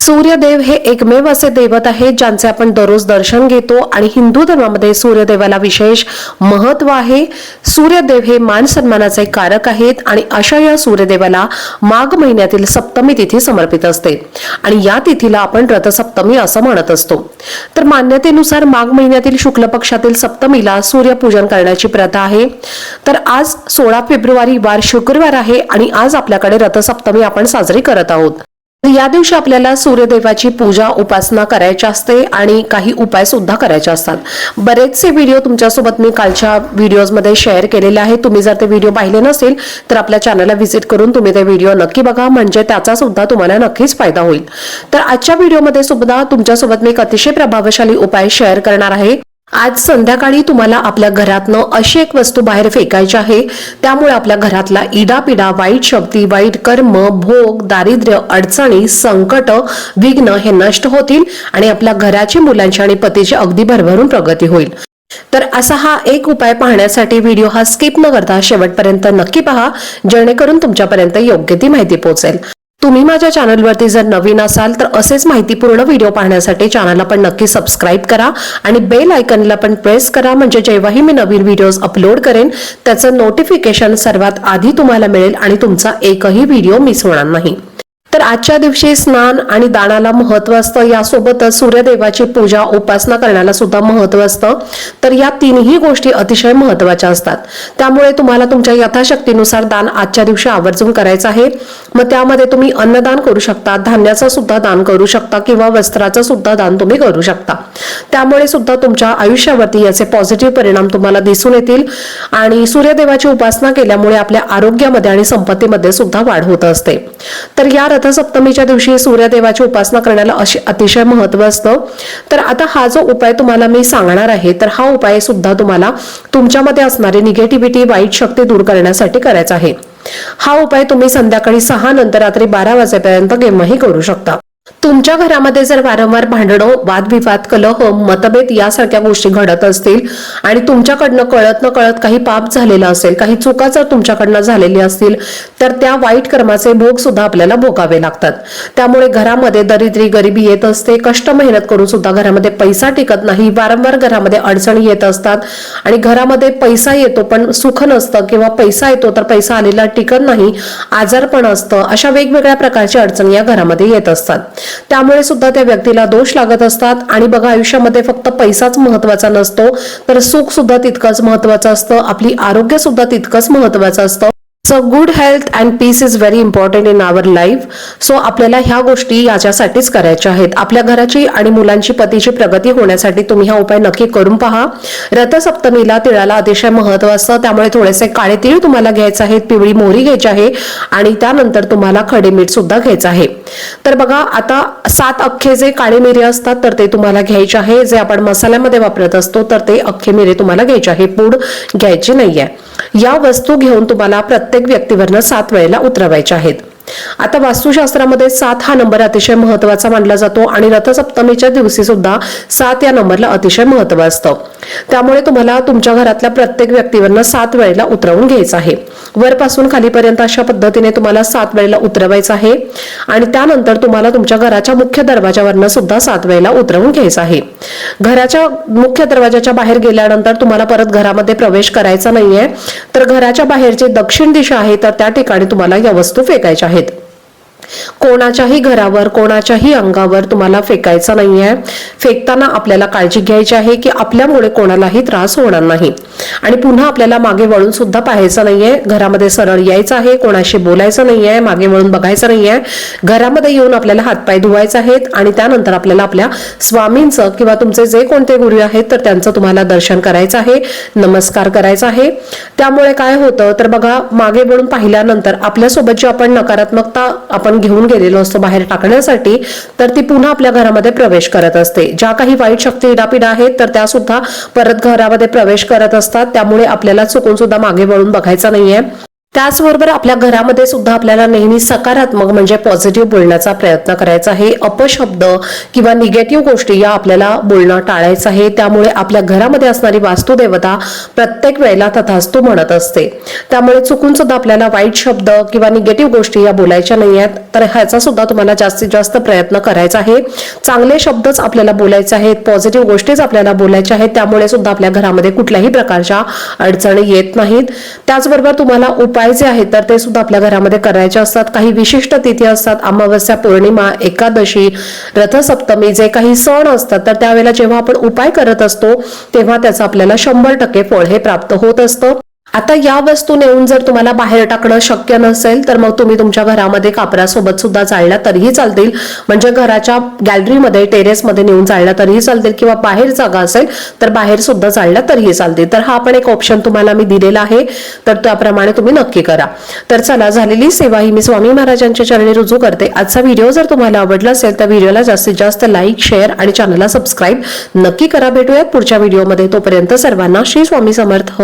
सूर्यदेव हे एकमेव असे दैवत आहेत ज्यांचे आपण दररोज दर्शन घेतो आणि हिंदू धर्मामध्ये सूर्यदेवाला विशेष महत्त्व आहे. सूर्यदेव हे मान सन्मानाचे कारक आहेत आणि अशा या सूर्यदेवाला माघ महिन्यातील सप्तमी तिथी समर्पित असते. आणि या तिथीला आपण रथसप्तमी असं म्हणत असतो. तर मान्यतेनुसार माघ महिन्यातील शुक्ल पक्षातील सप्तमीला सूर्यपूजन करण्याची प्रथा आहे. तर आज सोळा फेब्रुवारी वार शुक्रवार आहे आणि आज आपल्याकडे रथसप्तमी आपण साजरी करत आहोत. या दिवशी आपल्याला सूर्यदेवाची पूजा उपासना करायची असते आणि काही उपाय सुद्धा करायचे असतात. बरेचसे व्हिडिओ तुमच्यासोबत मी कालच्या व्हिडिओजमध्ये शेअर केलेले आहेत. तुम्ही जर ते व्हिडिओ पाहिले नसेल तर आपल्या चॅनलला व्हिजिट करून तुम्ही ते व्हिडिओ नक्की बघा. म्हणजे त्याचा सुद्धा तुम्हाला नक्कीच फायदा होईल. तर आजच्या व्हिडिओमध्ये सुद्धा तुमच्यासोबत मी एक अतिशय प्रभावशाली उपाय शेअर करणार आहे. आज संध्याकाळी तुम्हाला आपल्या घरातनं अशी एक वस्तू बाहेर फेकायची आहे. त्यामुळे आपल्या घरातला इडापिडा वाईट शक्ती वाईट कर्म भोग दारिद्र्य अडचणी संकट विघ्न हे नष्ट होतील आणि आपल्या घराची मुलांची आणि पतीची अगदी भरभरून प्रगती होईल. तर असा हा एक उपाय पाहण्यासाठी व्हिडिओ हा स्किप न करता शेवटपर्यंत नक्की पहा जेणेकरून तुमच्यापर्यंत योग्य ती माहिती पोहोचेल. तुम्ही माझ्या चॅनलवरती जर नवीन असाल तर असेच माहितीपूर्ण व्हिडिओ पाहण्यासाठी चॅनलला पण नक्की सबस्क्राईब करा आणि बेल आयकनला पण प्रेस करा म्हणजे जेव्हाही मी नवीन व्हिडिओज अपलोड करेन त्याचं नोटिफिकेशन सर्वात आधी तुम्हाला मिळेल आणि तुमचा एकही व्हिडिओ मिस होणार नाही. तर आजच्या दिवशी स्नान आणि दानाला महत्त्व असतं. यासोबतच सूर्यदेवाची पूजा उपासना करण्याला सुद्धा महत्त्व असतं. तर या तीनही गोष्टी अतिशय महत्त्वाच्या असतात. त्यामुळे तुम्हाला तुमच्या यथाशक्तीनुसार दान आजच्या दिवशी आवर्जून करायचं आहे. मग त्यामध्ये तुम्ही अन्नदान करू शकता धान्याचं सुद्धा दान करू शकता किंवा वस्त्राचं सुद्धा दान तुम्ही करू शकता. त्यामुळे सुद्धा तुमच्या आयुष्यावरती याचे पॉझिटिव्ह परिणाम तुम्हाला दिसून येतील आणि सूर्यदेवाची उपासना केल्यामुळे आपल्या आरोग्यामध्ये आणि संपत्तीमध्ये सुद्धा वाढ होत असते. तर या रथसप्तमीच्या दिवशी सूर्यदेवाची उपासना करण्याला अशी अतिशय महत्त्व असतं. तर आता हा जो उपाय तुम्हाला मी सांगणार आहे तर हा उपाय सुद्धा तुम्हाला तुमच्यामध्ये असणारी निगेटिव्हिटी वाईट शक्ती दूर करण्यासाठी करायचा आहे. हा उपाय तुम्ही संध्याकाळी सहा नंतर रात्री बारा वाजेपर्यंत केव्हाही करू शकता. तुमच्या घरामध्ये जर वारंवार भांडणं वादविवाद कलह मतभेद यासारख्या गोष्टी घडत असतील आणि तुमच्याकडनं कळत न कळत काही पाप झालेलं असेल काही चुका जर तुमच्याकडनं झालेली असतील तर त्या वाईट कर्माचे भोग सुद्धा आपल्याला भोगावे लागतात. त्यामुळे घरामध्ये दरिद्री गरिबी येत असते कष्ट मेहनत करून सुद्धा घरामध्ये पैसा टिकत नाही वारंवार घरामध्ये अडचणी येत असतात आणि घरामध्ये पैसा येतो पण सुख नसतं किंवा पैसा येतो तर पैसा आलेला टिकत नाही आजारपण असतं अशा वेगवेगळ्या प्रकारच्या अडचणी या घरामध्ये येत असतात. त्यामुळे सुद्धा त्या व्यक्तीला दोष लागत असतात. आणि बघा आयुष्यामध्ये फक्त पैसाच महत्त्वाचा नसतो तर सुख सुद्धा तितकंच महत्वाचं असतं. आपली आरोग्य सुद्धा तितकंच महत्वाचं असतं. So good health and peace is very important in our life so आपल्याला ह्या गोष्टी याच्यासाठीच करायच्या आहेत. आपल्या घराची आणि मुलांची पतीची प्रगती होण्यासाठी तुम्ही हा उपाय नक्की करून पहा. रथसप्तमीला तिळाला अतिशय महत्त्व असतं. त्यामुळे थोडेसे काळे तीळ तुम्हाला घ्यायचे आहेत पिवळी मोहरी घ्यायची आहे आणि त्यानंतर तुम्हाला खडे मीठ सुद्धा घ्यायचं आहे. तर बघा आता सात अख्खे जे काळे मिरे असतात तर ते तुम्हाला घ्यायचे आहे. जे आपण मसाल्यामध्ये वापरत असतो तर ते अख्खे मिरे तुम्हाला घ्यायचे आहे. पूड घ्यायची नाहीये. या वस्तू घेऊन तुम्हाला प्रत्येक व्यक्तीवरनं सात वेळेला उतरवायच्या आहेत. आता वास्तुशास्त्रामध्ये सात हा नंबर अतिशय महत्त्वाचा मानला जातो आणि रथसप्तमीच्या दिवशी सुद्धा सात या नंबरला अतिशय महत्त्व असतं. त्यामुळे तुम्हाला तुमच्या घरातल्या प्रत्येक व्यक्तीवरनं सात वेळेला उतरवून घ्यायचं आहे. वरपासून खालीपर्यंत अशा पद्धतीने तुम्हाला सात वेळेला उतरवायचं आहे. आणि त्यानंतर तुम्हाला तुमच्या घराच्या मुख्य दरवाजावरनं सुद्धा सात वेळेला उतरवून घ्यायचं आहे. घराच्या मुख्य दरवाजाच्या बाहेर गेल्यानंतर तुम्हाला परत घरामध्ये प्रवेश करायचा नाहीये. तर घराच्या बाहेरची दक्षिण दिशा आहे तर त्या ठिकाणी तुम्हाला या वस्तू फेकायच्या आहेत. कोणाच्याही घरावर कोणाच्याही अंगावर तुम्हाला फेकायचं नाहीये. फेकताना आपल्याला काळजी घ्यायची आहे की आपल्यामुळे कोणालाही त्रास होणार नाही. आणि पुन्हा आपल्याला मागे वळून सुद्धा पाहायचं नाहीये. घरामध्ये सरळ यायचं आहे कोणाशी बोलायचं नाहीये मागे वळून बघायचं नाहीये. घरामध्ये येऊन आपल्याला हातपाय धुवायचे आहेत आणि त्यानंतर आपल्याला आपल्या स्वामींचं किंवा तुमचे जे कोणते गुरु आहेत तर त्यांचं तुम्हाला दर्शन करायचं आहे नमस्कार करायचा आहे. त्यामुळे काय होतं तर बघा मागे वळून पाहिल्यानंतर आपल्यासोबत जी आपण नकारात्मकता आपण घेऊन गेलेलो असतो बाहेर टाकण्यासाठी तर ती पुन्हा आपल्या घरामध्ये प्रवेश करत असते. ज्या काही वाईट शक्ती इडापिडा आहेत तर त्या सुद्धा परत घरामध्ये प्रवेश करत असतात. त्यामुळे आपल्याला चुकून सुद्धा मागे वळून बघायचं नाहीये. त्याचबरोबर आपल्या घरामध्ये सुद्धा आपल्याला नेहमी सकारात्मक म्हणजे पॉझिटिव्ह बोलण्याचा प्रयत्न करायचा आहे. अपशब्द किंवा निगेटिव्ह गोष्टी या आपल्याला बोलणं टाळायचं आहे. त्यामुळे आपल्या घरामध्ये असणारी वास्तुदेवता प्रत्येक वेळेला तथास्तू म्हणत असते. त्यामुळे चुकून सुद्धा आपल्याला वाईट शब्द किंवा निगेटिव्ह गोष्टी या बोलायच्या नाही आहेत. तर ह्याचा सुद्धा तुम्हाला जास्तीत जास्त प्रयत्न करायचा आहे. चांगले शब्दच आपल्याला बोलायचे आहेत. पॉझिटिव्ह गोष्टीच आपल्याला बोलायच्या आहेत. त्यामुळे सुद्धा आपल्या घरामध्ये कुठल्याही प्रकारच्या अडचणी येत नाहीत. त्याचबरोबर तुम्हाला उपाय जे आहेत तर ते सुद्धा आपल्या घरामध्ये करायचे असतात. काही विशिष्ट तिथी असतात. अमावस्या पौर्णिमा एकादशी रथसप्तमी जे काही सण असतात तर त्यावेळेला जेव्हा आपण उपाय करत असतो तेव्हा त्याचं आपल्याला शंभर टक्के फळ हे प्राप्त होत असतं. आता या वस्तू नेऊन जर तुम्हाला बाहेर टाकणं शक्य नसेल तर मग तुम्ही तुमच्या घरामध्ये कापरासोबत सुद्धा जाळल्या तरीही चालतील. म्हणजे घराच्या गॅलरीमध्ये टेरेसमध्ये नेऊन जाळल्या तरीही चालतील. किंवा बाहेर जागा असेल तर बाहेर सुद्धा जाळल्या तरीही चालतील. तर हा पण एक ऑप्शन तुम्हाला मी दिलेला आहे. तर त्याप्रमाणे तुम्ही नक्की करा. तर चला झालेली सेवा ही मी स्वामी महाराजांच्या चरणी रुजू करते. आजचा व्हिडिओ जर तुम्हाला आवडला असेल तर व्हिडिओला जास्तीत जास्त लाईक शेअर आणि चॅनलला सबस्क्राईब नक्की करा. भेटूयात पुढच्या व्हिडिओमध्ये तोपर्यंत सर्वांना श्री स्वामी समर्थ.